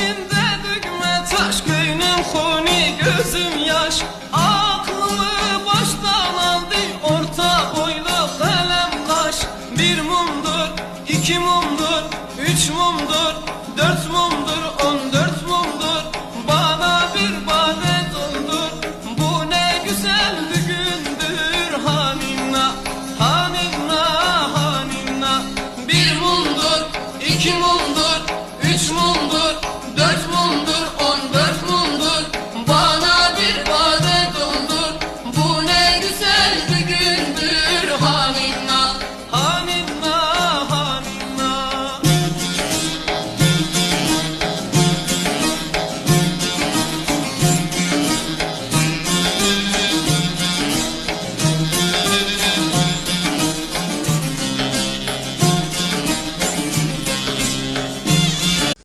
içinde dökme taş Göynüm huni gözüm yaş. Aklı baştan aldı orta boylu kalem kaş Bir mumdur, iki mumdur, üç mumdur, dört mumdur, on dört mumdur. Bana bir bade doldur Bu ne güzel bir gündür. Haninna, haninna, haninna Bir mumdur, iki mumdur